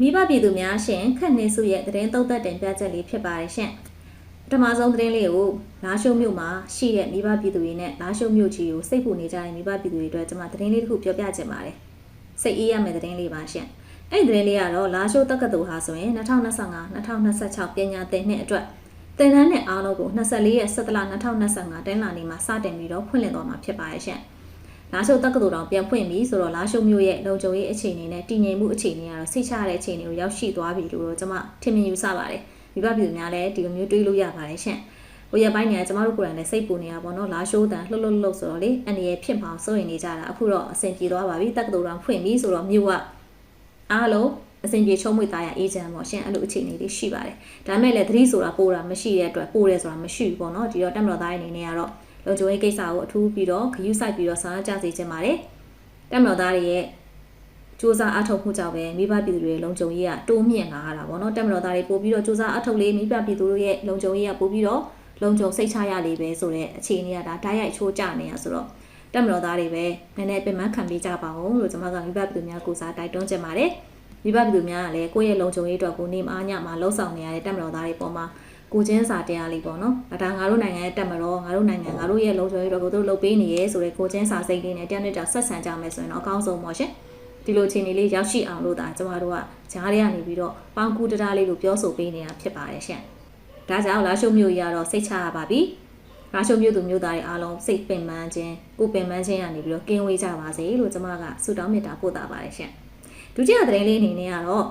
မိဘပြည်သူများရှင်ခက်နေစုရဲ့သတင်းသုံးသက်တင်ပြချက်လေးဖြစ်ပါတယ်ရှင်ပထမဆုံးသတင်းလေးကိုလာရှုံမြို့မှာရှိတဲ့မိဘပြည်သူတွေနဲ့လာရှုံမြို့ကြီးကိုစိတ်ပူနေကြတဲ့မိဘပြည်သူတွေအတွက်ကျွန်မသတင်းလေးတစ်ခုပြောပြချင်ပါတယ်စိတ်အေးရမယ့်သတင်းလေးပါရှင်အဲ့ဒီသတင်းလေးကတော့လာရှုတက္ကသိုလ်ဟာဆိုရင်2025 2026ပညာသင်နှစ်အတွက်သင်တန်းနဲ့အားလုံးကို24ရက်17လ2025တင်းလာနေမှာစတင်ပြီးတော့ဖွင့်လှစ်သွားမှာဖြစ်ပါရဲ့ရှင်။ လာရှုတက္ကသိုလ်တော်ပြန်ဖွင့်ပြီဆိုတော့လာရှုမြို့ရဲ့လုံခြုံရေးအခြေအနေနဲ့တည်ငြိမ်မှုအခြေအနေကတော့စိတ်ချရတဲ့အခြေအနေကိုရောက်ရှိသွားပြီလို့တော့ကျွန်မထင်မြင်ယူဆပါတယ်။မိဘပြည်သူများလည်းဒီလိုမျိုးတွေးလို့ရပါတယ်ရှင်။ဟိုရပိုင်းနေကကျမတို့ကိုယ်တိုင်လည်းစိတ်ပူနေတာပေါ့နော်လာရှိုးတန်လှုပ်လှုပ်လှုပ်ဆိုတော့လေအနေရဖြစ်မှာစိုးရင်နေကြတာအခုတော့အဆင်ပြေသွားပါပြီတက္ကသိုလ်တော်ဖွင့်ပြီဆိုတော့မြို့ကအားလုံးအစဉ်ပြေချုံးမွေသားရအေးချမ်းပေါ့ရှင်အဲ့လိုအခြေအနေလေးရှိပါတယ်ဒါမဲ့လည်းသတိဆိုတာပိုးတာမရှိတဲ့အတွက်ပိုးတယ်ဆိုတာမရှိဘူးပေါ့နော်ဒီတော့တက်မတော်သားရဲ့အနေနဲ့ကတော့ လုံခြုံရေးကိစ္စကိုအထူးပြီးတော့ဂရုစိုက်ပြီးတော့ဆောင်ရွက်ကြစေချင်ပါတယ်တက်မတော်သားတွေရဲ့စူးစမ်းအထောက်မှုကြောင့်ပဲမိဘပြည်သူတွေလုံခြုံရေးကတိုးမြင့်လာတာပေါ့နော်တက်မတော်သားတွေပို့ပြီးတော့စူးစမ်းအထောက်လေးမိဘပြည်သူတို့ရဲ့လုံခြုံရေးကပို့ပြီးတော့လုံခြုံစိတ်ချရလေးပဲဆိုတဲ့အခြေအနေကဒါဓာတ်ရိုက်ချိုးကြနေရဆိုတော့တက်မတော်သားတွေပဲနည်းနည်းပြင်ပန်းခံပေးကြပါဦးလို့ကျွန်မကမိဘပြည်သူများကိုစားတိုက်တွန်းချင်ပါတယ်မိဘပြည်သူများကလည်းကိုယ့်ရဲ့လုံခြုံရေးအတွက်ကိုနေမအားညမှာလှုပ်ဆောင်နေရတဲ့တက်မတော်သားတွေပေါ်မှာ ကိုချင်းစာတရားလေးပေါ့နော်။ဒါငါတို့နိုင်ငံရဲ့တက်မတော်ငါတို့နိုင်ငံငါတို့ရဲ့လုံခြုံရေးအတွက်ကိုတို့လုပ်ပေးနေရဲဆိုတဲ့ကိုချင်းစာစိတ်လေးနဲ့တယောက်နဲ့တယောက်ဆက်ဆံကြမယ်ဆိုရင်တော့အကောင်းဆုံးပေါ့ရှင်။ဒီလိုအခြေအနေလေးရောက်ရှိအောင်လို့ဒါကျမတို့ကဂျားတွေကနေပြီးတော့ပေါင်းကူတတားလေးကိုပြောဆိုပေးနေတာဖြစ်ပါတယ်ရှင်။ဒါကြောင့်လာရှုံမျိုးကြီးကတော့စိတ်ချရပါပြီ။ရာရှုံမျိုးသူမျိုးသားတွေအားလုံးစိတ်ပင်ပန်းခြင်းကိုပင်ပန်းခြင်းကနေပြီးတော့ကင်းဝေးကြပါစေလို့ကျမကဆုတောင်းမေတ္တာပို့တာပါတယ်ရှင်။ဒုတိယသတင်းလေးအနေနဲ့ကတော့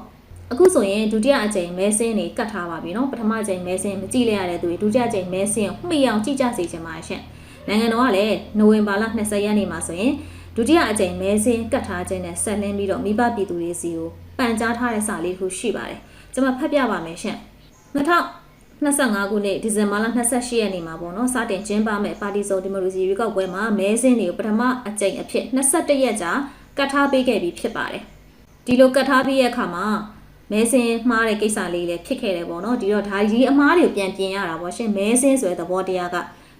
အခုဆိုရင်ဒုတိယအကြိမ်မဲဆင်းတွေကတ်ထားပါပြီเนาะပထမအကြိမ်မဲဆင်းမကြည့်လိုက်ရတဲ့သူတွေဒုတိယအကြိမ်မဲဆင်းကိုမှီအောင်ကြည့်ကြစေချင်ပါရှင်နိုင်ငံတော်ကလည်းနိုဝင်ဘာလ20ရက်နေ့မှာဆိုရင်ဒုတိယအကြိမ်မဲဆင်းကတ်ထားခြင်းနဲ့ဆက်လင်းပြီးတော့မိဘပြည်သူတွေစီကိုပန်ကြားထားတဲ့စာလေးတစ်ခုရှိပါတယ်ကျွန်မဖတ်ပြပါမယ်ရှင်2025ခုနှစ်ဒီဇင်ဘာလ28ရက်နေ့မှာပေါ့နော်စတင်ကျင်းပမဲ့ပါတီစုံဒီမိုကရေစီရွေးကောက်ပွဲမှာမဲဆင်းတွေကိုပထမအကြိမ်အဖြစ်21ရက်ကြာကတ်ထားပေးခဲ့ပြီးဖြစ်ပါတယ်ဒီလိုကတ်ထားပြီးရဲ့အခါမှာ မဲစင်းမှားတဲ့ကိစ္စလေးလည်းဖြစ်ခဲ့တယ်ပေါ့နော်ဒီတော့ဒါဒီအမားတွေကိုပြန်ပြင်ရတာပေါ့ရှင်မဲစင်းဆိုတဲ့သဘောတရားက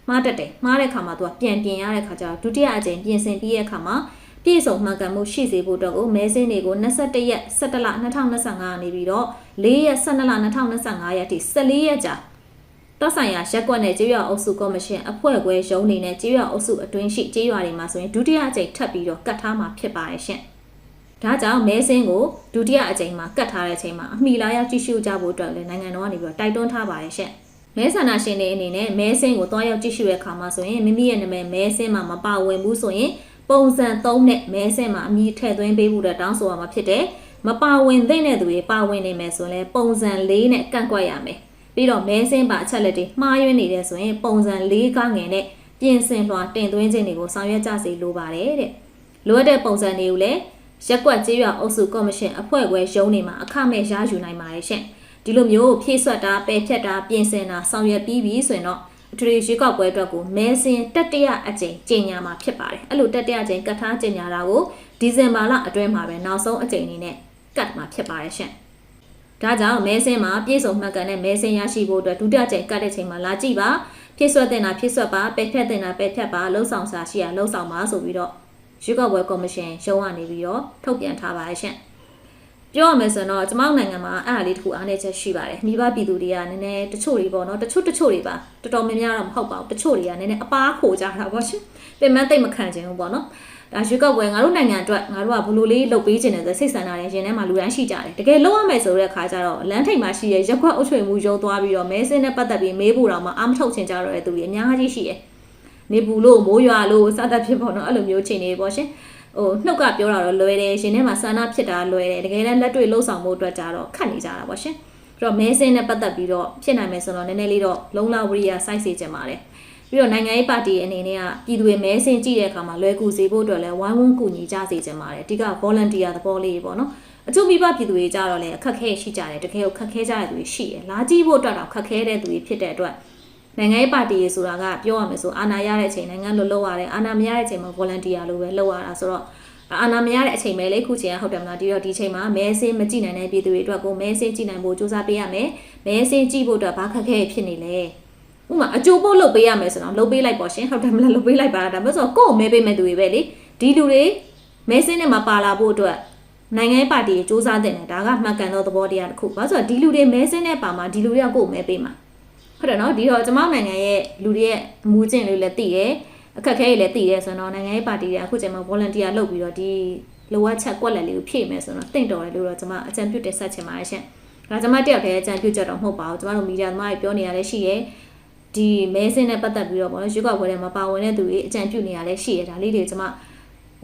မှားတတ်တယ်မှားတဲ့ခါမှာသူကပြန်ပြင်ရတဲ့ခါကျတော့ဒုတိယအကြိမ်ပြင်ဆင်ပြီးရဲ့ခါမှာပြည့်စုံမှန်ကန်မှုရှိစေဖို့အတွက်ကိုမဲစင်းတွေကို21ရက်17လ2025ကနေပြီးတော့4ရက်12လ2025ရက်ထိ14ရက်ကြာတောဆိုင်ရာရက်ကွက်နဲ့ကြေးရွာအုပ်စုကော်မရှင်အဖွဲ့ခွဲရုံးနေနဲ့ကြေးရွာအုပ်စုအတွင်းရှိကြေးရွာတွေမှာဆိုရင်ဒုတိယအကြိမ်ထပ်ပြီးတော့ကတ်ထားမှာဖြစ်ပါတယ်ရှင်။ ဒါကြောင့်မဲစင်းကိုဒုတိယအကြိမ်မှာကတ်ထားတဲ့အချိန်မှာအမိလာရောက်ကြည့်ရှုကြဖို့အတွက်လည်းနိုင်ငံတော်ကနေပြီးတော့တိုက်တွန်းထားပါတယ်ရှင့်မဲဆန္ဒရှင်တွေအနေနဲ့မဲစင်းကိုတွားရောက်ကြည့်ရှုတဲ့အခါမှာဆိုရင်မိမိရဲ့နာမည်မဲစင်းမှာမပါဝင်ဘူးဆိုရင်ပုံစံ3နဲ့မဲစင်းမှာအမည်ထည့်သွင်းပေးဖို့အတွက်တောင်းဆိုရမှာဖြစ်တယ်မပါဝင်သင့်တဲ့သူတွေပါဝင်နေမယ်ဆိုရင်လည်းပုံစံ4နဲ့ကန့်ကွက်ရမယ်ပြီးတော့မဲစင်းပါအချက်လက်တွေမှားယွင်းနေတယ်ဆိုရင်ပုံစံ၄ကငယ်နဲ့ပြင်ဆင်လွှာတင်သွင်းခြင်းတွေကိုဆောင်ရွက်ကြစေလိုပါတယ်တဲ့လိုအပ်တဲ့ပုံစံတွေကိုလည်း ရက်ကွက်ကြေးရွာအုပ်စုကော်မရှင်အဖွဲ့ခွဲရုံးနေမှာအခမဲ့ရယူနိုင်ပါတယ်ရှင်ဒီလိုမျိုးဖြည့်ဆွတ်တာပယ်ဖြတ်တာပြင်ဆင်တာဆောင်ရွက်ပြီးပြီဆိုရင်တော့အထွေရွေးကောက်ပွဲအတွက်ကိုမဲစင်တတိယအကြိမ်ကြီးညာမှာဖြစ်ပါတယ်အဲ့လိုတတိယအကြိမ်ကတ်ထားကြီးညာတာကိုဒီဇင်ဘာလအတွင်းမှာပဲနောက်ဆုံးအကြိမ်အနေနဲ့ကတ်မှာဖြစ်ပါတယ်ရှင်ဒါကြောင့်မဲစင်းမှာပြည့်စုံမှတ်ကန်တဲ့မဲစင်းရရှိဖို့အတွက်ဒုတိယကြိမ်ကတ်တဲ့ချိန်မှာလာကြည့်ပါဖြစ်ဆွတ်တင်တာဖြစ်ဆွတ်ပါပယ်ဖြတ်တင်တာပယ်ဖြတ်ပါလှုပ်ဆောင်စာရှိရလှုပ်ဆောင်ပါဆိုပြီးတော့ ရွေးကောက်ပွဲကော်မရှင်ရုံးကနေပြီးတော့ထုတ်ပြန်ထားပါတယ်ရှင်ပြောရမယ်ဆိုတော့ကျမတို့နိုင်ငံမှာအဲ့အလေးတစ်ခုအားနည်းချက်ရှိပါတယ်မိဘပြည်သူတွေကနည်းနည်းတချို့တွေပေါ့နော်တချို့တချို့တွေပါတော်တော်များများတော့မဟုတ်ပါဘူးတချို့တွေကနည်းနည်းအပားခိုကြတာပေါ့ရှင်ပြင်မသိမခံခြင်းဘူးပေါ့နော်ဒါရွေးကောက်ပွဲငါတို့နိုင်ငံအတွက်ငါတို့ကဘလို့လေးလုပ်ပေးခြင်းတယ်ဆိုစိတ်ဆန္ဒနဲ့ရင်ထဲမှာလူတိုင်းရှိကြတယ်တကယ်လုပ်ရမယ်ဆိုတဲ့အခါကျတော့လမ်းထိပ်မှာရှိတဲ့ရက်ခွက်အုပ်ချုပ်မှုရုံးသွားပြီးတော့မဲစင်းနဲ့ပတ်သက်ပြီးမေးဖို့တော့မှအာမထုတ်ချင်ကြတော့တဲ့သူတွေအများကြီးရှိတယ် နေပူလို့မိုးရွာလို့စသဖြင့်ပေါ့နော်အဲ့လိုမျိုးချိန်နေပေါ့ရှင်ဟိုနှုတ်ကပြောတာတော့လွယ်တယ်ရှင်ထဲမှာဆန္ဒဖြစ်တာလွယ်တယ်တကယ်လည်းလက်တွေ့လှုပ်ဆောင်မှုအတွက်ကြတော့ခတ်နေကြတာပေါ့ရှင်ပြီးတော့မဲစင်းနဲ့ပတ်သက်ပြီးတော့ဖြစ်နိုင်မယ်ဆိုတော့နည်းနည်းလေးတော့လုံလဝရိယစိုက်စေချင်ပါတယ်ပြီးတော့နိုင်ငံရေးပါတီအနေနဲ့ကပြည်သူတွေမဲစင်းကြည့်တဲ့အခါမှာလွယ်ကူစေဖို့အတွက်လည်းဝိုင်းဝန်းကူညီကြစေချင်ပါတယ်အဓိက volunteer သဘောလေးပေါ့နော်အချို့မိဘပြည်သူတွေကြတော့လည်းအခက်ခဲရှိကြတယ်တကယ်ကိုခက်ခဲကြတဲ့သူတွေရှိတယ်လာကြည့်ဖို့အတွက်တော့ခက်ခဲတဲ့သူတွေဖြစ်တဲ့အတွက် နိုင်ငံရေးပါတီရေဆိုတာကပြောရမယ်ဆိုအာဏာရတဲ့အချိန်နိုင်ငံလို့လုပ်ရတယ်အာဏာမရတဲ့အချိန်မှာ volunteer လို့ပဲလုပ်ရတာဆိုတော့အာနာမရတဲ့အချိန်ပဲလေခုချိန်ကဟုတ်တယ်မလားဒီတော့ဒီချိန်မှာမဲစင်းမကြည့်နိုင်တဲ့ပြည်သူတွေအတွက်ကိုမဲစင်းကြည့်နိုင်ဖို့စူးစမ်းပေးရမယ်မဲစင်းကြည့်ဖို့အတွက်ဘာခက်ခဲဖြစ်နေလဲဥမာအကျိုးပို့လုပ်ပေးရမယ်ဆိုတော့လုပ်ပေးလိုက်ပေါ့ရှင်ဟုတ်တယ်မလားလုပ်ပေးလိုက်ပါဒါမှမဟုတ်ကိုယ်မဲပေးမဲ့သူတွေပဲလေဒီလူတွေမဲစင်းနဲ့မှာပါလာဖို့အတွက်နိုင်ငံရေးပါတီစ조사တဲ့တယ်ဒါကမှန်ကန်သောသဘောတရားတစ်ခုဘာလို့ဆိုတော့ဒီလူတွေမဲစင်းတဲ့ပါမှာဒီလူတွေကကိုယ်မဲပေးမှာ ဟုတ်တယ်နော်ဒီတော့ကျမနိုင်ငံရဲ့လူတွေရဲ့အမှုကျင့်လေးလည်းသိတယ်အခက်အခဲတွေလည်းသိတယ်ဆိုတော့နိုင်ငံရေးပါတီတွေအခုချိန်မှာ volunteer လုပ်ပြီးတော့ဒီလိုအပ်ချက်ကွက်လက်လေးကိုဖြည့်မယ်ဆိုတော့တင့်တော်တယ်လို့တော့ကျမအကြံပြုတက်ဆက်ချင်ပါတယ်ရှင်ဒါကျမတယောက်တည်းအကြံပြုချက်တော့မဟုတ်ပါဘူးကျမတို့မီဒီယာသမားတွေပြောနေရလဲရှိရဲဒီမဲစင်းနဲ့ပတ်သက်ပြီးတော့ပေါ့နော်ရွေးကောက်ပွဲထဲမှာပါဝင်တဲ့သူတွေအကြံပြုနေရလဲရှိရဲဒါလေးတွေကျမ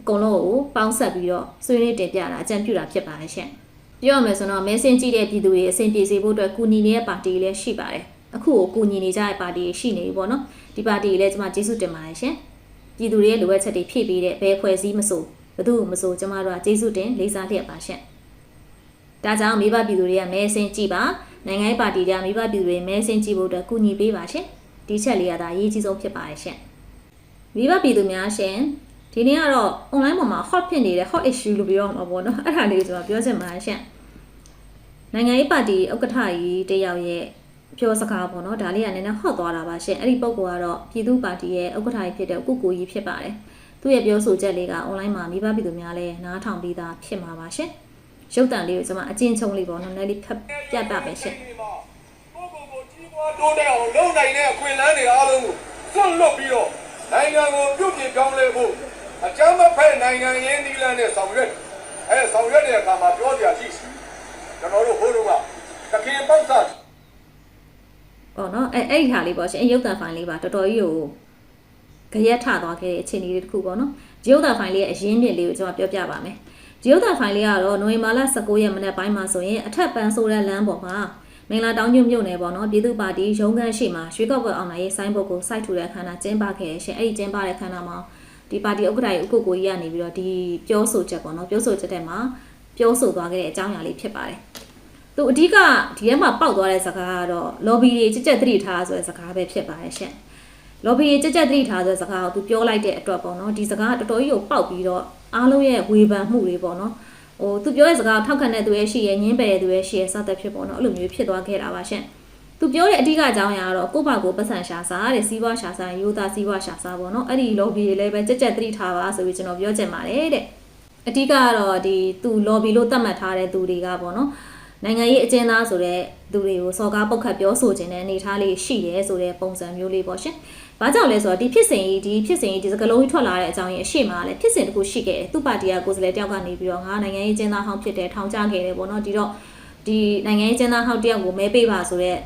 အကုန်လုံးကိုပေါင်းဆက်ပြီးတော့ဆွေးနွေးတင်ပြတာအကြံပြုတာဖြစ်ပါတယ်ရှင်ပြောရမယ်ဆိုတော့မဲစင်းကြည့်တဲ့ပြည်သူတွေအဆင်ပြေစေဖို့အတွက်ကူညီနေတဲ့ပါတီလည်းရှိပါတယ် အခုကိုကူညီနေကြတဲ့ပါတီရှိနေပြီပေါ့နော်ဒီပါတီလည်းကျမကျေးဇူးတင်ပါတယ်ရှင်ပြည်သူတွေရဲ့လိုအပ်ချက်တွေဖြည့်ပေးတဲ့ဘယ်ဖွဲ့စည်းမဆိုဘယ်သူမှမဆိုကျမတို့ကကျေးဇူးတင်လေးစားလျက်ပါရှင်ဒါကြောင့်မိဘပြည်သူတွေကမဲစင်းကြည့်ပါနိုင်ငံရေးပါတီတွေကမိဘပြည်သူတွေမဲစင်းကြည့်ဖို့အတွက်ကူညီပေးပါရှင်ဒီချက်လေးကဒါအရေးကြီးဆုံးဖြစ်ပါတယ်ရှင်မိဘပြည်သူများရှင်ဒီနေ့ကတော့ online ပေါ်မှာ hot ဖြစ်နေတဲ့ hot issue လို့ပြောရမှာပေါ့နော်အဲ့ဒါလေးကိုကျွန်တော်ပြောချင်ပါတယ်ရှင်နိုင်ငံရေးပါတီဥက္ကဋ္ဌကြီးတယောက်ရဲ့ ပြောစကားပေါ့နော်ဒါလေးကနည်းနည်း hot သွားတာပါရှင်အဲ့ဒီပုံကတော့ပြည်သူ့ပါတီရဲ့ဥက္ကဋ္ဌကြီးဖြစ်တဲ့ကုကိုကြီးဖြစ်ပါတယ်သူ့ရဲ့ပြောဆိုချက်လေးက online မှာမိဘပြည်သူများလည်းနားထောင်ပြီးသားဖြစ်မှာပါရှင်ရုပ်တံလေးကိုကျွန်မအကျဉ်းချုပ်လေးပေါ့နော်နည်းလေးဖတ်ပြတာပဲရှင်ကိုကိုကိုကြီးပွားတိုးတက်အောင်လုပ်နိုင်တဲ့အခွင့်အလမ်းတွေအားလုံးကိုစွန့်လွတ်ပြီးတော့နိုင်ငံကိုပြုပြင်ပြောင်းလဲဖို့အကြမ်းမဖက်နိုင်ငံရင်းနီးလန်းနဲ့ဆောင်ရွက်အဲဆောင်ရွက်တဲ့အခါမှာပြောစရာရှိရှိကျွန်တော်တို့ဟိုးတော့ကတခင်ပေါက်စား ပေါ့နော်အဲအဲ့ဒီဟာလေးပေါ့ရှင်အဲရုပ်သံဖိုင်လေးပါတော်တော်ကြီးကိုကြရက်ထသွားခဲ့တဲ့အခြေအနေလေးတစ်ခုပေါ့နော်ဒီရုပ်သံဖိုင်လေးရဲ့အရင်းမြစ်လေးကိုကျွန်တော်ပြောပြပါမယ်ဒီရုပ်သံဖိုင်လေးကတော့နိုဝင်ဘာလ19ရက်မနေ့ပိုင်းမှာဆိုရင်အထက်ပန်းဆိုတဲ့လမ်းပေါ်မှာမင်္ဂလာတောင်းညွန့်မြို့နယ်ပေါ့နော်ပြည်သူ့ပါတီရုံးခန်းရှိမှာရွှေကောက်ပွဲအောင်နိုင်ရေးဆိုင်းဘုတ်ကိုစိုက်ထူတဲ့ခန္ဓာကျင်းပခဲ့ရရှင်အဲ့ဒီကျင်းပတဲ့ခန္ဓာမှာဒီပါတီဥက္ကဋ္ဌရဲ့ဥက္ကုကိုကြီးကနေပြီးတော့ဒီပြောဆိုချက်ပေါ့နော်ပြောဆိုချက်တဲ့မှာပြောဆိုသွားခဲ့တဲ့အကြောင်းအရာလေးဖြစ်ပါတယ် သူအဓိကဒီထဲမှာပေါက်သွားတဲ့စကားကတော့ lobby တွေကြက်ကြက်သတိထားဆိုတဲ့စကားပဲဖြစ်ပါတယ်ရှင် lobby တွေကြက်ကြက်သတိထားဆိုတဲ့စကားကိုသူပြောလိုက်တဲ့အတွက်ပေါ့နော်ဒီစကားကတော်တော်ကြီးကိုပေါက်ပြီးတော့အားလုံးရဲ့ဝေဖန်မှုတွေပေါ့နော်ဟိုသူပြောတဲ့စကားကိုထောက်ခံတဲ့သူရဲ့ရှိရဲ့ညင်းပယ်တဲ့သူရဲ့ရှိရဲ့စသဖြင့်ပေါ့နော်အဲ့လိုမျိုးဖြစ်သွားခဲ့တာပါရှင်သူပြောတဲ့အဓိကအကြောင်းအရာကတော့ကိုယ့်ဘာကိုပတ်စံရှာစားတဲ့စီးပွားရှာစားရိုးသားစီးပွားရှာစားပေါ့နော်အဲ့ဒီ lobby တွေလည်းပဲကြက်ကြက်သတိထားပါဆိုပြီးကျွန်တော်ပြောချင်ပါတယ်တဲ့အဓိကကတော့ဒီသူ lobby လို့သတ်မှတ်ထားတဲ့သူတွေကပေါ့နော် နိုင်ငံရေးအကျဉ်းသားဆိုတဲ့သူတွေကိုစော်ကားပုတ်ခတ်ပြောဆိုခြင်းတဲ့အနေအထားလေးရှိရဲဆိုတဲ့ပုံစံမျိုးလေးပေါ့ရှင်။ဘာကြောင့်လဲဆိုတော့ဒီဖြစ်စဉ်ကြီးဒီဖြစ်စဉ်ကြီးဒီစကလုံးကြီးထွက်လာတဲ့အကြောင်းရင်းအရှိမလည်းဖြစ်စဉ်တစ်ခုရှိခဲ့တယ်။သူ့ပါတီကကိုယ်စားလှယ်တယောက်ကနေပြီးတော့ငါနိုင်ငံရေးအကျဉ်းသားဟောင်းဖြစ်တယ်ထောင်ချခဲ့တယ်ပေါ့နော်။ဒီတော့ဒီနိုင်ငံရေးအကျဉ်းသားဟောင်းတယောက်ကိုမဲပေးပါဆိုတဲ့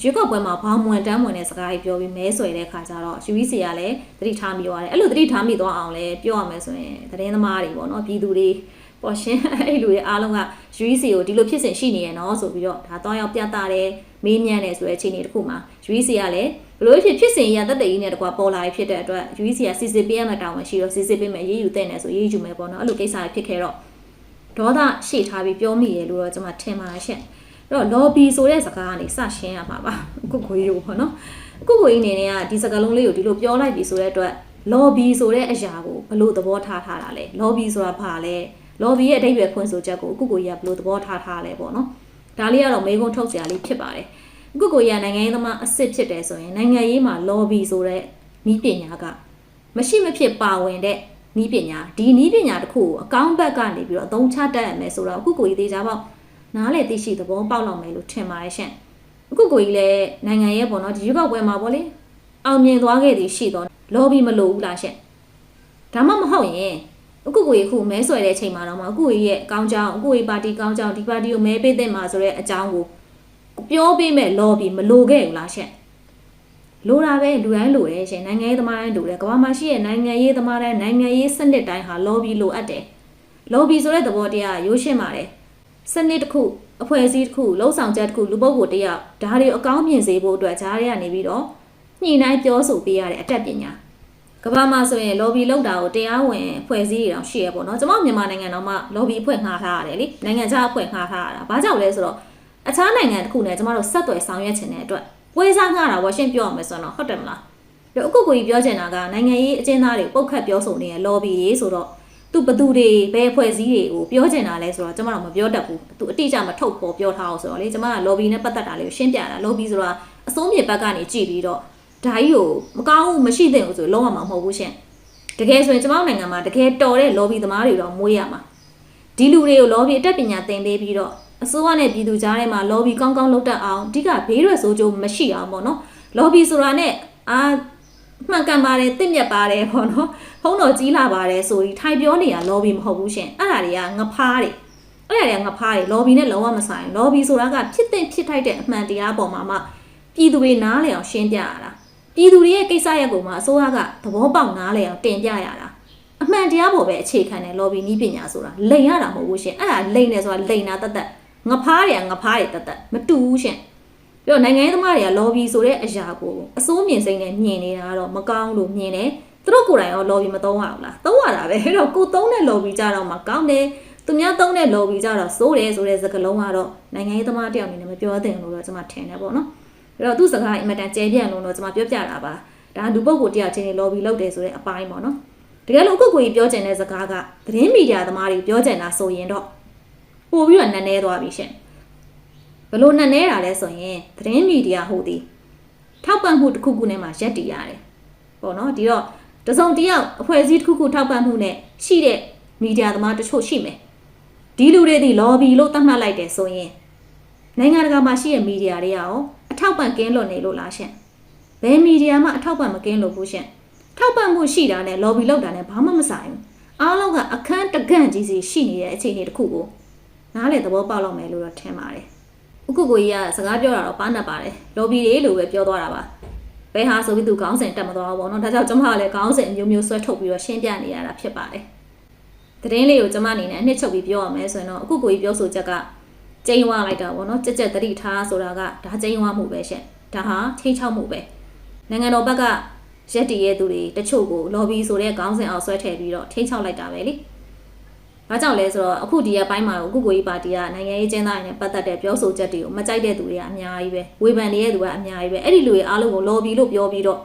ရွေးကောက်ပွဲမှာဘောင်မွန်တန်းမွန်တဲ့စကားကြီးပြောပြီးမဲဆွယ်တဲ့ခါကျတော့ UEC ကလည်းသတိထားမိသွားတယ်။အဲ့လိုသတိထားမိသွားအောင်လည်းပြောရမယ်ဆိုရင်သတင်းသမားတွေပေါ့နော်ပြည်သူတွေ ပေါ်ရှင်အဲ့လူတွေအားလုံးက UEC ကိုဒီလိုဖြစ်စဉ်ရှိနေရနော်ဆိုပြီးတော့ဒါတော့ရောက်ပြသတယ်မေးမြန်းတယ်ဆိုတဲ့အခြေအနေတစ်ခုမှာ UEC ကလည်းဘလို့ဖြစ်ဖြစ်စဉ်ရတက်တဲ့ကြီးနဲ့တကွာပေါ်လာဖြစ်တဲ့အတွက် UEC က CCPM မှာတောင်းဝင်ရှိတော့ CCPM မှာရေးယူတဲ့နေဆိုရေးယူမယ်ပေါ့နော်အဲ့လိုကိစ္စတွေဖြစ်ခဲ့တော့ဒေါသရှေ့ထားပြီးပြောမိရလို့တော့ကျွန်မထင်ပါရှင့်အဲ့တော့ lobby ဆိုတဲ့စကားကနေစရှင်းရမှာပါအခုကိုကြီးကိုပေါ့နော်အခုကိုကြီးအနေနဲ့ကဒီစကားလုံးလေးကိုဒီလိုပြောလိုက်ပြီဆိုတဲ့အတွက် lobby ဆိုတဲ့အရာကိုဘလို့သဘောထားထားတာလဲ lobby ဆိုတာဘာလဲ lobby ရဲ့အဓိပ္ပာယ်ဖွင့်ဆိုချက်ကိုအခုကိုကြီးကဘလို့သဘောထားထားလဲပေါ့နော်ဒါလေးကတော့မေးခွန်းထုတ်စရာလေးဖြစ်ပါတယ်အခုကိုကြီးကနိုင်ငံရေးသမားအစ်စ်ဖြစ်တယ်ဆိုရင်နိုင်ငံရေးမှာ lobby ဆိုတဲ့ဤပညာကမရှိမဖြစ်ပါဝင်တဲ့ဤပညာဒီဤပညာတစ်ခုကိုအကောင့်ဘက်ကနေပြီးတော့အသုံးချတတ်ရမယ်ဆိုတော့အခုကိုကြီးသေးကြပေါ့နားလေသိရှိသဘောပေါက်လောက်မယ်လို့ထင်ပါတယ်ရှင့်အခုကိုကြီးလည်းနိုင်ငံရေးပေါ့နော်ဒီရွေးကောက်ပွဲမှာပေါ့လေအောင်မြင်သွားခဲ့သည်ရှိတော့ lobby မလိုဘူးလားရှင့်ဒါမှမဟုတ်ရင် အခုကိုကြီးခုမဲဆွဲတဲ့အချိန်မှာတော့မှအခုကြီးရဲ့အကောင်းကြောင်းအခုကြီးပါတီကောင်းကြောင်းဒီပါတီကိုမဲပေးတဲ့မှာဆိုတဲ့အကြောင်းကိုပြောပေးမဲ့ lobby မလိုခဲ့ဘူးလားရှင့်လိုတာပဲလူတိုင်းလိုတယ်ရှင်နိုင်ငံရေးသမားတိုင်းလိုတယ်ကမ္ဘာမှာရှိတဲ့နိုင်ငံရေးသမားတိုင်းနိုင်ငံရေးစနစ်တိုင်းဟာ lobby လိုအပ်တယ် lobby ဆိုတဲ့သဘောတရားရိုးရှင်းပါတယ်စနစ်တစ်ခုအဖွဲ့အစည်းတစ်ခုလှုပ်ဆောင်ချက်တစ်ခုလူပုဂ္ဂိုလ်တစ်ယောက်ဒါတွေအကောင်းမြင်စေဖို့အတွက်ဂျားတွေကနေပြီးတော့ညှိနှိုင်းပြောဆိုပေးရတဲ့အတတ်ပညာ ကမ္ဘာမှာဆိုရင် lobby လောက်တာကိုတရားဝင်ဖွဲ့စည်းရအောင်ရှိရပေါ့နော်ကျွန်မမြန်မာနိုင်ငံတော့မှ lobby ဖွဲ့ငှားထားရတယ်လေနိုင်ငံခြားအဖွဲ့ငှားထားရတာဘာကြောင့်လဲဆိုတော့အခြားနိုင်ငံတစ်ခုနဲ့ကျွန်မတို့ဆက်သွယ်ဆောင်ရွက်ခြင်းတဲ့အတွက်ပွဲစားငှားတာဝရှင်းပြောရမယ်ဆိုတော့ဟုတ်တယ်မလားဒါအခုကိုကြီးပြောချင်တာကနိုင်ငံရေးအကျဉ်းသားတွေပုတ်ခတ်ပြောဆိုနေတဲ့ lobby တွေဆိုတော့သူဘသူတွေဘယ်ဖွဲ့စည်းတွေကိုပြောချင်တာလဲဆိုတော့ကျွန်မတို့မပြောတတ်ဘူးသူအတိအကျမထုတ်ပေါ်ပြောထားအောင်ဆိုတော့လေကျွန်မက lobby နဲ့ပတ်သက်တာလေးကိုရှင်းပြတာ lobby ဆိုတာအစိုးမြေဘက်ကနေကြည့်ပြီးတော့ ဒါကြီးကိုမကောင်းဘူးမရှိသင့်ဘူးဆိုလုံးဝမမဟုတ်ဘူးရှင်တကယ်ဆိုရင်ကျွန်မတို့နိုင်ငံမှာတကယ်တော်တဲ့ lobby သမားတွေတော့မွေးရမှာဒီလူတွေကို lobby အတက်ပညာသင်ပေးပြီးတော့အစိုးရနဲ့ပြည်သူကြားထဲမှာ lobby ကောင်းကောင်းလုပ်တတ်အောင်အဓိကဘေးရွယ်ဆိုးကျိုးမရှိအောင်ပေါ့နော် lobby ဆိုတာနဲ့အာမှန်ကန်ပါတယ်တင့်မြတ်ပါတယ်ပေါ့နော်ဖုံးတော်ကြီးလာပါတယ်ဆိုပြီးထိုင်ပြောနေတာ lobby မဟုတ်ဘူးရှင်အဲ့ဒါတွေကငဖားတွေအဲ့ဒါတွေကငဖားတွေ lobby နဲ့လုံးဝမဆိုင် lobby ဆိုတာကဖြစ်တဲ့ဖြစ်ထိုက်တဲ့အမှန်တရားပေါ်မှာမှပြည်သူတွေနားလည်အောင်ရှင်းပြရတာ ပြည်သူတွေရဲ့ကိစ္စရပ်ကိုမှအစိုးရကသဘောပေါက်နားလည်အောင်တင်ပြရတာအမှန်တရားပေါ်ပဲအခြေခံတဲ့ lobby နီးပညာဆိုတာလိန်ရတာမဟုတ်ဘူးရှင်အဲ့ဒါလိန်နေဆိုတာလိန်တာတတ်တတ်ငဖားတွေကငဖားတွေတတ်တတ်မတူဘူးရှင်ပြီးတော့နိုင်ငံရေးသမားတွေက lobby ဆိုတဲ့အရာကိုအစိုးမြင်စိမ့်နဲ့မြင်နေတာကတော့မကောင်းလို့မြင်တယ်သူတို့ကိုယ်တိုင်ရော lobby မသုံးရဘူးလားသုံးရတာပဲအဲ့တော့ကိုသုံးတဲ့ lobby ကြတော့မှကောင်းတယ်သူများသုံးတဲ့ lobby ကြတော့စိုးတယ်ဆိုတဲ့စကားလုံးကတော့နိုင်ငံရေးသမားတယောက်အနေနဲ့မပြောသင့်ဘူးလို့တော့ကျွန်မထင်တယ်ပေါ့နော် အဲ့တော့သူ့စကားအင်မတန်ကျဲပြန့်လို့တော့ကျွန်မပြောပြတာပါဒါလူပုဂ္ဂိုလ်တယောက်ချင်း lobby လုပ်တယ်ဆိုတဲ့အပိုင်းပေါ့နော်တကယ်လို့အခုကိုကြီးပြောချင်တဲ့စကားကသတင်းမီဒီယာသမားတွေပြောချင်တာဆိုရင်တော့ပို့ပြီးတော့နက်နဲသွားပြီရှင်ဘလို့နက်နဲတာလဲဆိုရင်သတင်းမီဒီယာဟိုဒီထောက်ပံ့မှုတစ်ခုခုနဲ့မှရက်တည်ရတယ်ပေါ့နော်ဒီတော့တစုံတစ်ယောက်အဖွဲ့အစည်းတစ်ခုခုထောက်ပံ့မှုနဲ့ရှိတဲ့မီဒီယာသမားတချို့ရှိမယ်ဒီလူတွေဒီ lobby လို့သတ်မှတ်လိုက်တယ်ဆိုရင်နိုင်ငံတကာမှာရှိတဲ့မီဒီယာတွေရော အထောက်ပံ့ကင်းလွတ်နေလို့လားရှင်ဘယ်မီဒီယာမှအထောက်ပံ့မကင်းလို့ဘူးရှင်ထောက်ပံ့မှုရှိတာနဲ့ lobby လောက်တာနဲ့ဘာမှမဆိုင်ဘူးအားလုံးကအခန်းတကန့်ကြီးစီရှိနေတဲ့အခြေအနေတစ်ခုကိုနားလေသဘောပေါက်လောက်မယ်လို့တော့ထင်ပါတယ်ဥက္ကုကိုကြီးကစကားပြောတာတော့ပါဏတ်ပါတယ် lobby တွေလို့ပဲပြောသွားတာပါဘယ်ဟာဆိုပြီးသူခေါင်းစဉ်တက်မသွားဘူးပေါ့နော်ဒါကြောင့်ကျွန်မကလည်းခေါင်းစဉ်မျိုးမျိုးဆွဲထုတ်ပြီးတော့ရှင်းပြနေရတာဖြစ်ပါတယ်သတင်းလေးကိုကျွန်မအနေနဲ့အနှစ်ချုပ်ပြီးပြောရမယ်ဆိုရင်တော့အခုကိုကြီးပြောဆိုချက်က ကျိန်းဝလိုက်တာပေါ့နော်ကြက်ကြက်တတိထားဆိုတာကဒါကျိန်းဝမှုပဲရှင့်ဒါဟာချိန်ချောက်မှုပဲနိုင်ငံတော်ဘက်ကရက်တည်ရဲ့သူတွေတချို့ကို lobby ဆိုတဲ့ခေါင်းစဉ်အောင်ဆွဲထည့်ပြီးတော့ထိန်းချောက်လိုက်တာပဲလေ။ဘာကြောင့်လဲဆိုတော့အခုဒီရက်ပိုင်းမှာကုကိုကြီးပါတီကနိုင်ငံရေးကျင်းသားတွေနဲ့ပတ်သက်တဲ့ပြောဆိုချက်တွေကိုမကြိုက်တဲ့သူတွေကအများကြီးပဲ။ဝေဖန်နေတဲ့သူကအများကြီးပဲ။အဲ့ဒီလူတွေအားလုံးကို lobby လို့ပြောပြီးတော့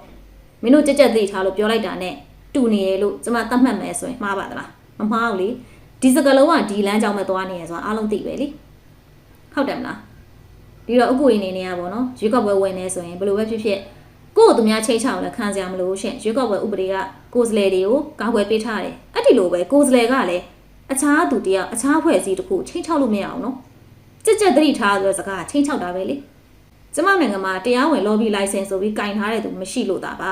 မင်းတို့ကြက်ကြက်သိထားလို့ပြောလိုက်တာနဲ့တူနေရလို့ကျွန်မသတ်မှတ်မယ်ဆိုရင်မှားပါသလား။မမှားဘူးလေ။ဒီစကလုံးကဒီလမ်းကြောင်းပဲသွားနေရဆိုတာအားလုံးသိပဲလေ။ ဟုတ်တယ်မလား။ဒီတော့အကူအင်းနေနေရပါတော့။ရွေးကောက်ပွဲဝင်နေဆိုရင်ဘယ်လိုပဲဖြစ်ဖြစ်ကိုယ့်ကိုသူများချိန်ချောက်လည်းခံစရာမလိုရှင်ရွေးကောက်ပွဲဥပဒေကကိုယ်စလဲတွေကိုကာကွယ်ပေးထားတယ်အဲ့ဒီလိုပဲကိုယ်စလဲကလည်းအခြားသူတယောက်အခြားဖွဲ့စည်းတစ်ခုချိန်ချောက်လို့မရအောင်နော်ကြက်ကြက်သတိထားဆိုတဲ့စကားချိန်ချောက်တာပဲလေကျမနိုင်ငံမှာတရားဝင် lobby license ဆိုပြီးကင်ထားတဲ့သူမရှိလို့တာပါ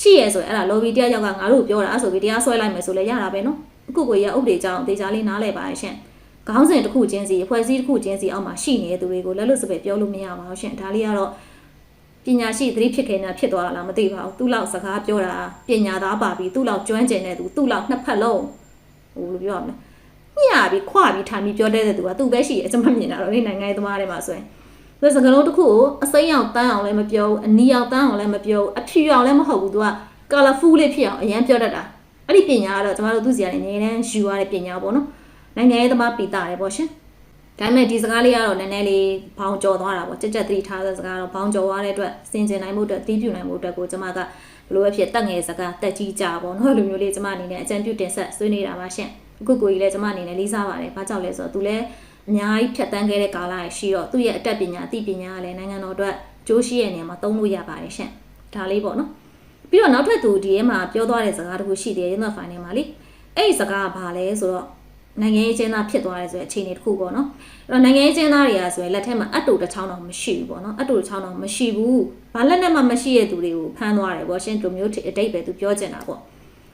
ရှိရဲဆိုရင်အဲ့ဒါ lobby တယောက်ယောက်ကငါတို့ပြောတာဆိုပြီးတရားစွဲလိုက်မယ်ဆိုလည်းရတာပဲနော်အခုကိုရဥပဒေကြောင်းဒေချာလေးနားလဲပါရှင် ခေါင်းစဉ်တစ်ခုချင်းစီအဖွဲ့အစည်းတစ်ခုချင်းစီအောက်မှာရှိနေတဲ့သူတွေကိုလက်လွတ်စပယ်ပြောလို့မရပါဘူးရှင်ဒါလေးကတော့ပညာရှိသတိဖြစ်ခဲ့နေတာဖြစ်သွားတာလားမသိပါဘူးသူ့လောက်စကားပြောတာပညာသားပါပြီသူ့လောက်ကျွမ်းကျင်တဲ့သူသူ့လောက်နှစ်ဖက်လုံးဟိုလိုပြောရမလဲညပြီးခွာပြီးထိုင်ပြီးပြောတဲ့သူကသူပဲရှိတယ်အကျမမြင်တာတော့ဒီနိုင်ငံရေးသမားတွေမှာဆိုရင်သူစကားလုံးတစ်ခုကိုအစိမ်းအောင်တန်းအောင်လည်းမပြောဘူးအနီအောင်တန်းအောင်လည်းမပြောဘူးအဖြူအောင်လည်းမဟုတ်ဘူးသူက colorful လေးဖြစ်အောင်အရန်ပြောတတ်တာအဲ့ဒီပညာကတော့ကျမတို့သူစီကနေနေနေယူရတဲ့ပညာပေါ့နော် နိုင်ငံရေးသမားပိတာတယ်ပေါ့ရှင်ဒါပေမဲ့ဒီစကားလေးကတော့နည်းနည်းလေးဘောင်ကျော်သွားတာပေါ့ကြက်ကြက်သတိထားတဲ့စကားတော့ဘောင်ကျော်သွားတဲ့အတွက်စင်ကျင်နိုင်မှုအတွက်တီးပြူနိုင်မှုအတွက်ကိုကျွန်မကဘလို့ပဲဖြစ်တက်ငယ်စကားတက်ကြီးကြပေါ့နော်လူမျိုးလေးကျွန်မအနေနဲ့အကြံပြုတင်ဆက်ဆွေးနေတာပါရှင်အခုကိုကြီးလည်းကျွန်မအနေနဲ့လေးစားပါတယ်ဘာကြောင့်လဲဆိုတော့သူလည်းအများကြီးဖြတ်တန်းခဲ့တဲ့ကာလရရှိတော့သူ့ရဲ့အတတ်ပညာအသိပညာကလည်းနိုင်ငံတော်အတွက်ကြိုးရှိရဲ့နေရာမှာသုံးလို့ရပါတယ်ရှင်ဒါလေးပေါ့နော်ပြီးတော့နောက်ထပ်သူဒီထဲမှာပြောသွားတဲ့စကားတခုရှိသေးတယ်ရင်းသောဖိုင်ထဲမှာလေအဲ့ဒီစကားကဘာလဲဆိုတော့ နိုင်ငံရေးကျင်းသားဖြစ်သွားတယ်ဆိုတဲ့အခြေအနေတစ်ခုပေါ့နော်အဲ့တော့နိုင်ငံရေးကျင်းသားတွေကဆိုရင်လက်ထက်မှာအတူတစ်ချောင်းတော့မရှိဘူးပေါ့နော်အတူတစ်ချောင်းတော့မရှိဘူးဘာလက်နဲ့မှမရှိတဲ့သူတွေကိုဖမ်းသွားတယ်ပေါ့ရှင်တို့မျိုးအတိတ်ပဲသူပြောချင်တာပေါ့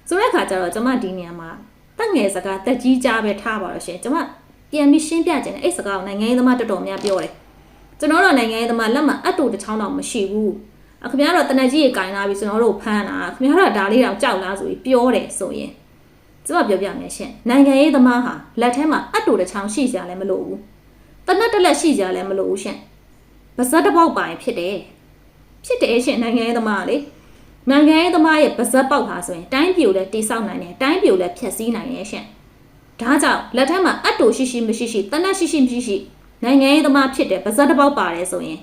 ဆိုတဲ့အခါကျတော့ကျွန်မဒီနေရာမှာတက်ငယ်စကားတက်ကြီးကြားပဲထားပါတော့ရှင်ကျွန်မပြန်ပြီးရှင်းပြချင်တယ်အဲ့စကားကိုနိုင်ငံရေးသမားတော်တော်များပြောတယ်ကျွန်တော်တို့နိုင်ငံရေးသမားလက်မှာအတူတစ်ချောင်းတော့မရှိဘူးအခင်ဗျားတို့တနက်ကြီးရေကင်လာပြီးကျွန်တော်တို့ဖမ်းတာခင်ဗျားတို့ဒါလေးတော့ကြောက်လားဆိုပြီးပြောတယ်ဆိုရင် ကျမပြောပြမယ်ရှင်နိုင်ငံရေးသမားဟာလက်ထဲမှာအတူတစ်ချောင်းရှိကြလည်းမလို့ဘူးတနက်တစ်လက်ရှိကြလည်းမလို့ဘူးရှင်ပါဇက်တစ်ပေါက်ပိုင်ဖြစ်တယ်ဖြစ်တယ်ရှင်နိုင်ငံရေးသမားလေနိုင်ငံရေးသမားရဲ့ပါဇက်ပေါက်ဟာဆိုရင်တိုင်းပြိုလည်းတိဆောက်နိုင်တယ်တိုင်းပြိုလည်းဖျက်ဆီးနိုင်တယ်ရှင်ဒါကြောင့်လက်ထက်မှာအတူရှိရှိမရှိရှိတနက်ရှိရှိမရှိရှိနိုင်ငံရေးသမားဖြစ်တယ်ပါဇက်တစ်ပေါက်ပါတယ်ဆိုရင်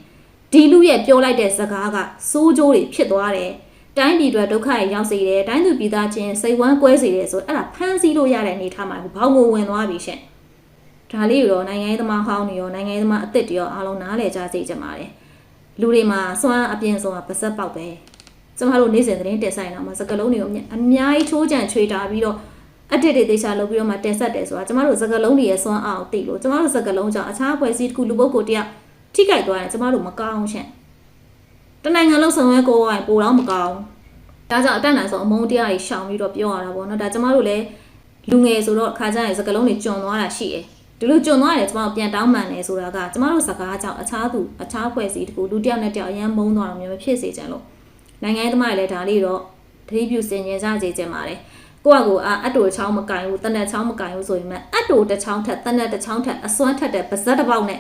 ဒီလူရဲ့ပြောလိုက်တဲ့စကားကစိုးကြိုးတွေဖြစ်သွားတယ် တိုင်းပြည်အတွက်ဒုက္ခရရောက်စေတယ်တိုင်းသူပြည်သားချင်းစိတ်ဝမ်းကွဲစေတယ်ဆိုအဲ့ဒါဖမ်းဆီးလို့ရတဲ့အနေထားမှာဘောင်ကိုဝင်သွားပြီရှင့်ဒါလေးကိုတော့နိုင်ငံရေးသမားဟောင်းတွေရောနိုင်ငံရေးသမားအစ်စ်တွေရောအားလုံးနားလည်ကြစေချင်ပါတယ်လူတွေမှာစွမ်းအပြင်းဆုံးကပါစက်ပေါက်ပဲကျမတို့နေ့စဉ်သတင်းတက်ဆိုင်တော့မှာစကလုံးတွေကိုအများကြီးချိုးကြံချွေတာပြီးတော့အတစ်တွေသေချာလုပ်ပြီးတော့မှတင်ဆက်တယ်ဆိုတာကျမတို့စကလုံးတွေရဲ့စွမ်းအားကိုသိလို့ကျမတို့စကလုံးကြောင့်အခြားအဖွဲ့အစည်းတစ်ခုလူပုဂ္ဂိုလ်တယောက်ထိခိုက်သွားရင်ကျမတို့မကောင်းရှင့် တနိုင်ငံလုံးဆောင်ရွက်ကိုယ်ပိုတော့မကောင်းဒါကြောင့်အတက်နိုင်ဆုံးအမုန်းတရားတွေရှောင်ပြီးတော့ပြောရတာပေါ့နော်ဒါကျမတို့လည်းလူငယ်ဆိုတော့ခါကြရင်စကလုံးတွေကျွံသွားတာရှိတယ်ဒီလိုကျွံသွားတယ်ကျမတို့ပြန်တောင်းပန်တယ်ဆိုတာကကျမတို့စကားကြောင့်အခြားသူအခြားအဖွဲ့အစည်းတစ်ခုလူတစ်ယောက်နဲ့တစ်ယောက်အရန်မုန်းသွားတာမျိုးမဖြစ်စေချင်လို့နိုင်ငံရေးသမားတွေလည်းဒါလေးတော့သတိပြုစင်ကြင်ကြကြကြပါတယ်ကိုယ့်အကိုအာအတူချောင်းမကင်ဘူးတနက်ချောင်းမကင်ဘူးဆိုရင်မှအတူတစ်ချောင်းထက်တနက်တစ်ချောင်းထက်အစွမ်းထက်တဲ့ပါဇက်တစ်ပေါက်နဲ့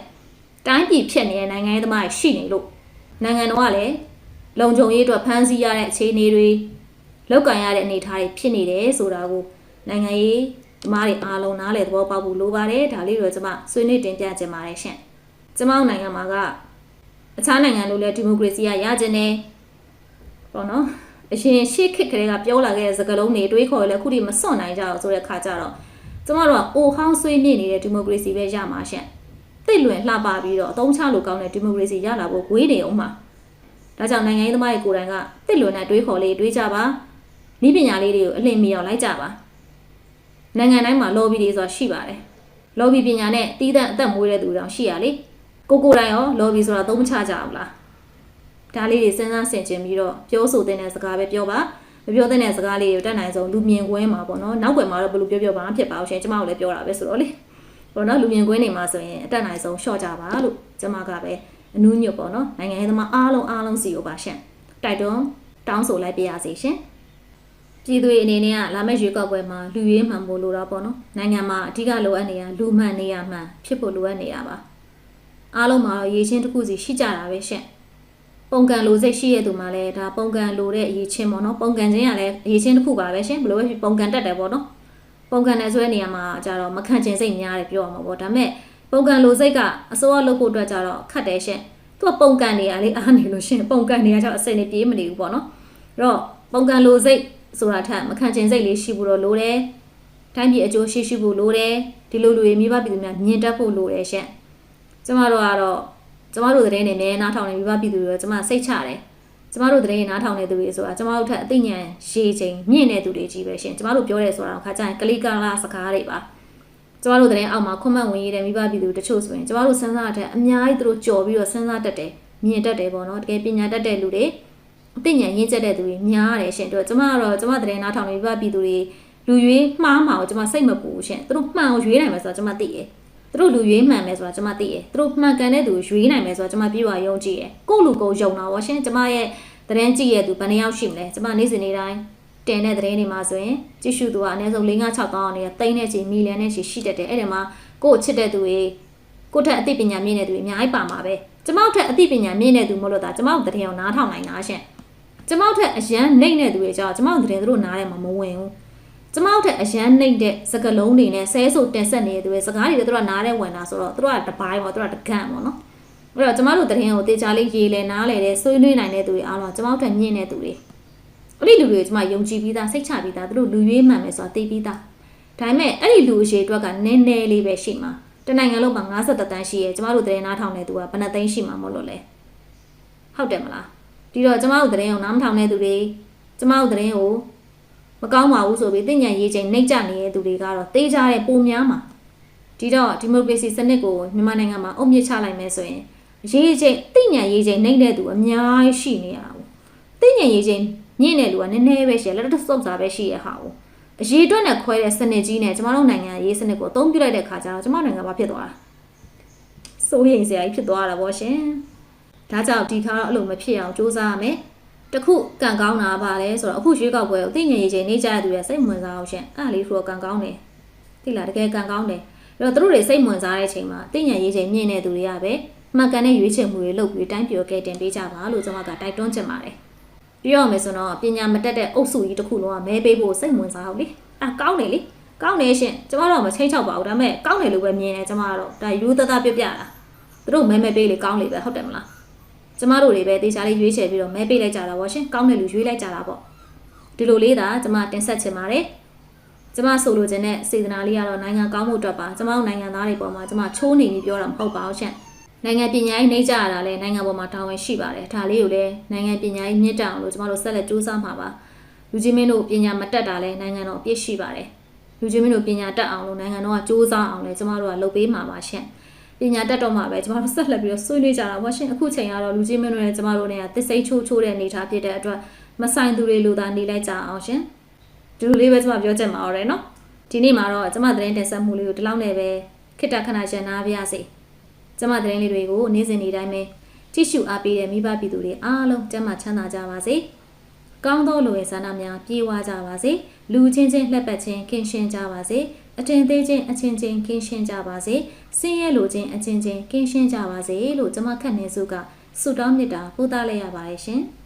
တိုင်းပြည်ဖြစ်နေတဲ့နိုင်ငံရေးသမားတွေရှိနေလို့ နိုင်ငံတော်ကလည်းလုံခြုံရေးအတွက်ဖမ်းဆီးရတဲ့အခြေအနေတွေလောက်ကင်ရတဲ့အနေအထားတွေဖြစ်နေတယ်ဆိုတာကိုနိုင်ငံရေးသမားတွေအားလုံးနားလည်သဘောပေါက်ဖို့လိုပါတယ်ဒါလေးတော့ကျွန်မဆွေးနွေးတင်ပြချင်ပါတယ်ရှင်ကျွန်မတို့နိုင်ငံမှာကအခြားနိုင်ငံလိုလဲဒီမိုကရေစီကရကျင်တယ်ပေါ့နော်အရင်ရှေ့ခစ်ကလေးကပြောလာခဲ့တဲ့စကားလုံးတွေတွေးခေါ်ရလဲအခုထိမစွန့်နိုင်ကြအောင်ဆိုတဲ့ခါကျတော့ကျမတို့ကအိုဟောင်းဆွေးမြင့်နေတဲ့ဒီမိုကရေစီပဲရမှာရှင့် သိလွင်လှပပြီးတော့အသုံးချလို့ကောင်းတဲ့ဒီမိုကရေစီရလာဖို့ဂွေးနေအောင်မှာဒါကြောင့်နိုင်ငံရေးသမားတွေကိုယ်တိုင်ကသိလွင်တဲ့တွေးခေါ်လေးတွေးကြပါဤပညာလေးတွေကိုအလင်းမီအောင်လိုက်ကြပါနိုင်ငံတိုင်းမှာ lobby တွေဆိုတာရှိပါတယ် lobby ပညာနဲ့တီးတဲ့အသက်မွေးတဲ့သူတောင်ရှိရလေကိုကိုယ်တိုင်ရော lobby ဆိုတာသုံးမချကြဘူးလားဒါလေးတွေစဉ်းစားဆင်ခြင်ပြီးတော့ပြောဆိုတဲ့စကားပဲပြောပါမပြောတဲ့စကားလေးတွေတက်နိုင်ဆုံးလူမြင်ကွင်းမှာပေါ့နော်နောက်ွယ်မှာတော့ဘယ်လိုပြောပြောပါမှဖြစ်ပါအောင်ရှင်ကျမတို့လည်းပြောတာပဲဆိုတော့လေ ပေါ့နော်လူမြင်ကွင်းတွေမှာဆိုရင်အတက်နိုင်ဆုံးရှော့ကြပါလို့ကျမကပဲအနူးညွတ်ပေါ့နော်နိုင်ငံရေးသမားအားလုံးအားလုံးစီကိုပါရှင်တိုက်တွန်းတောင်းဆိုလိုက်ပါရစေရှင်ပြည်သူတွေအနေနဲ့ကလာမယ့်ရွေးကောက်ပွဲမှာလူရွေးမှန်ဖို့လိုတော့ပေါ့နော်နိုင်ငံမှာအဓိကလိုအပ်နေတာလူမှန်နေရမှန်ဖြစ်ဖို့လိုအပ်နေတာပါအားလုံးမှာတော့ရေချင်းတစ်ခုစီရှိကြတာပဲရှင်ပုံကန်လိုစိတ်ရှိရတဲ့သူမှလည်းဒါပုံကန်လိုတဲ့အရေးချင်းပေါ့နော်ပုံကန်ချင်းကလည်းအရေးချင်းတစ်ခုပါပဲရှင်ဘယ်လိုပဲဖြစ်ပုံကန်တက်တယ်ပေါ့နော် ပုံကန်တယ်ဆိုတဲ့နေရာမှာကျတော့မခံချင်စိတ်များတယ်ပြောရမှာပေါ့ဒါပေမဲ့ပုံကန်လိုစိတ်ကအစိုးရလုပ်ဖို့အတွက်ကျတော့ခတ်တယ်ရှင်သူကပုံကန်နေရလေအားနေလို့ရှင်ပုံကန်နေရကြောင့်အစိတ်နဲ့ပြေးမနေဘူးပေါ့နော်အဲ့တော့ပုံကန်လိုစိတ်ဆိုတာထက်မခံချင်စိတ်လေးရှိဖို့တော့လိုတယ်တိုင်းပြည်အကျိုးရှိရှိဖို့လိုတယ်ဒီလိုလူတွေမိဘပြည်သူများမြင်တတ်ဖို့လိုတယ်ရှင်ကျမတို့ကတော့ကျမတို့သတင်းတွေနဲ့နားထောင်နေမိဘပြည်သူတွေကျမစိတ်ချတယ် ကျမတို့သတင်းတွေနားထောင်နေသူတွေဆိုတာကျမတို့ထက်အသိဉာဏ်ရှည်ချိန်မြင့်တဲ့သူတွေကြီးပဲရှင်ကျမတို့ပြောတယ်ဆိုတာခါကျရင်ကလိကာလာစကားတွေပါကျမတို့သတင်းအောက်မှာခွန်မန့်ဝင်ရတဲ့မိဘပြည်သူတချို့ဆိုရင်ကျမတို့စဉ်းစားတဲ့အများကြီးသူတို့ကြော်ပြီးတော့စဉ်းစားတတ်တယ်မြင်တတ်တယ်ပေါ့နော်တကယ်ပညာတတ်တဲ့လူတွေအသိဉာဏ်ရင့်ကျက်တဲ့သူတွေများတယ်ရှင်တို့ကျမကတော့ကျမသတင်းနားထောင်နေမိဘပြည်သူတွေလူရွေးမှားမှာကိုကျမစိတ်မပူဘူးရှင်သူတို့မှန်အောင်ရွေးနိုင်မှာဆိုတော့ကျမသိတယ် သူတို့လူရွေးမှန်မယ်ဆိုတာကျွန်မသိတယ်သူတို့မှန်ကန်တဲ့သူရွေးနိုင်မယ်ဆိုတာကျွန်မပြေဝယုံကြည်တယ်ကိုယ့်လူကိုယ်ယုံတာပါရှင်ကျွန်မရဲ့သတင်းကြည့်ရသူဘယ်နှယောက်ရှိမလဲကျွန်မနေ့စဉ်နေ့တိုင်းတင်တဲ့သတင်းတွေမှာဆိုရင်ကြည့်ရှုသူကအနည်းဆုံး5 6တောင်းအောင်နေတိန်းတဲ့ချီမီလီယံနဲ့ချီရှိတတ်တယ်အဲ့ဒီမှာကိုယ့်ချစ်တဲ့သူတွေကိုယ့်ထက်အသိပညာမြင့်တဲ့သူတွေအများကြီးပါမှာပဲကျွန်မတို့ထက်အသိပညာမြင့်တဲ့သူမဟုတ်လို့ဒါကျွန်မတို့သတင်းအောင်နားထောင်နိုင်တာရှင်ကျွန်မတို့ထက်အရန်နှိမ့်တဲ့သူတွေကြောင့်ကျွန်မတို့သတင်းသူတို့နားထဲမှာမဝင်ဘူး ကျမတို့ထက်အရန်နှိမ့်တဲ့စကလုံးတွေနဲ့ဆဲဆိုတင်ဆက်နေတဲ့သူတွေစကားတွေလည်းသူတို့ကနားတဲ့ဝင်တာဆိုတော့သူတို့ကတပိုင်းပေါ့သူတို့ကတကန့်ပေါ့နော်အဲ့တော့ကျမတို့တရင်ကိုတေချာလေးရေးလဲနားလဲတဲ့ဆွေးနွေးနိုင်တဲ့သူတွေအားလုံးကျမတို့ထက်ညင်တဲ့သူတွေအဲ့ဒီလူတွေကျမယုံကြည်ပြီးသားစိတ်ချပြီးသားသူတို့လူရွေးမှန်မယ်ဆိုတာသိပြီးသားဒါပေမဲ့အဲ့ဒီလူအရှိအတွက်ကနည်းနည်းလေးပဲရှိမှာတနိုင်ငံလုံးမှာ50တန်းရှိရဲကျမတို့တရင်နားထောင်တဲ့သူကဘယ်နှသိန်းရှိမှာမဟုတ်လို့လဲဟုတ်တယ်မလားဒီတော့ကျမတို့တရင်ကိုနားမထောင်တဲ့သူတွေကျမတို့တရင်ကို မကောင်းပါဘူးဆိုပြီးသိဉာဏ်ရေးချိန်နှိမ့်ကြနေတဲ့သူတွေကတော့တေးကြတဲ့ပုံများမှာဒီတော့ဒီမိုကရေစီစနစ်ကိုမြန်မာနိုင်ငံမှာအုံမြင့်ချလိုက်မယ်ဆိုရင်ရေးချိန်သိဉာဏ်ရေးချိန်နှိမ့်တဲ့သူအများကြီးရှိနေရတာဘူးသိဉာဏ်ရေးချိန်ညင့်တဲ့လူကနည်းနည်းပဲရှိရလက်တဆုပ်စာပဲရှိရဟာဘူးအရေးအတွက်နဲ့ခွဲတဲ့စနစ်ကြီးနဲ့ကျမတို့နိုင်ငံရေးစနစ်ကိုအသုံးပြုလိုက်တဲ့ခါကျတော့ကျမတို့နိုင်ငံဘာဖြစ်သွားတာစိုးရိမ်စရာကြီးဖြစ်သွားတာဗောရှင်ဒါကြောင့်ဒီခါတော့အဲ့လိုမဖြစ်အောင်စူးစမ်းရမယ် တခုကံကောင်းတာပါလဲဆိုတော့အခုရွေးကောက်ပွဲကိုသိငြိမ်ရေးချိန်နေကြတဲ့သူတွေစိတ်ဝင်စားအောင်ရှင်အဲ့ဒါလေးဆိုတော့ကံကောင်းတယ်သိလားတကယ်ကံကောင်းတယ်အဲ့တော့သူတို့တွေစိတ်ဝင်စားတဲ့အချိန်မှာသိငြိမ်ရေးချိန်မြင့်တဲ့သူတွေကပဲမှန်ကန်တဲ့ရွေးချယ်မှုတွေလုပ်ပြီးတိုင်းပြောကဲတင်ပေးကြပါလို့ကျွန်မကတိုက်တွန်းချင်ပါတယ်ပြောရမယ်ဆိုတော့ပညာမတက်တဲ့အုပ်စုကြီးတစ်ခုလုံးကမဲပေးဖို့စိတ်ဝင်စားအောင်လေအာကောင်းတယ်လေကောင်းတယ်ရှင်ကျွန်မတော့မချိန်ချောက်ပါဘူးဒါပေမဲ့ကောင်းတယ်လို့ပဲမြင်တယ်ကျွန်မကတော့ဒါယူသသားပြပြတာသူတို့မဲမဲပေးလေကောင်းလေပဲဟုတ်တယ်မလား ကျမတို့တွေပဲတေချာလေးရွေးချယ်ပြီးတော့မဲပေးလိုက်ကြတာပေါ့ရှင်ကောင်းတဲ့လူရွေးလိုက်ကြတာပေါ့ဒီလိုလေးသာကျမတင်ဆက်ချင်ပါတယ်ကျမဆိုလိုချင်တဲ့စေတနာလေးကတော့နိုင်ငံကောင်းမှုအတွက်ပါကျမတို့နိုင်ငံသားတွေပေါ်မှာကျမချိုးနေပြီးပြောတာမဟုတ်ပါဘူးရှင်နိုင်ငံပညာရေးနှိမ့်ကြရတာလဲနိုင်ငံပေါ်မှာတာဝန်ရှိပါတယ်ဒါလေးကိုလည်းနိုင်ငံပညာရေးမြင့်တက်အောင်လို့ကျမတို့ဆက်လက်ကြိုးစားမှာပါလူကြီးမင်းတို့ပညာမတက်တာလဲနိုင်ငံတော်အပြစ်ရှိပါတယ်လူလူချင်းမင်းတို့ပညာတတ်အောင်လို့နိုင်ငံတော်ကစူးစမ်းအောင်လဲကျမတို့ကလုပ်ပေးမှာပါရှင် ပညာတတ်တော့မှပဲကျမတို့ဆက်လက်ပြီးတော့ဆွေးနွေးကြတာပါရှင်အခုချိန်ကတော့လူချင်းမင်းတို့နဲ့ကျမတို့နဲ့ကသစ်စိတ်ချိုးချိုးတဲ့အနေအထားဖြစ်တဲ့အတွက်မဆိုင်သူတွေလူသားနေလိုက်ကြအောင်ရှင်ဒီလိုလေးပဲကျမပြောချင်ပါတော့တယ်နော်ဒီနေ့မှာတော့ကျမသတင်းတင်ဆက်မှုလေးကိုဒီလောက်နဲ့ပဲခိတ္တခဏရှင်းနာပါရစေကျမသတင်းလေးတွေကိုနေ့စဉ်နေ့တိုင်းပဲကြည့်ရှုအားပေးတဲ့မိဘပြည်သူတွေအားလုံးကျန်းမာချမ်းသာကြပါစေကောင်းသောလူရဲ့ဆန္ဒများပြေဝကြပါစေလူချင်းချင်းလှက်ပတ်ချင်းကင်းရှင်းကြပါစေ အထင်သေးချင်းအချင်းချင်းကင်းရှင်းကြပါစေစင်းရဲလူချင်းအချင်းချင်းကင်းရှင်းကြပါစေလို့ကျမခန့်နေစုကဆုတောင်းမေတ္တာပို့သလိုက်ရပါတယ်ရှင်။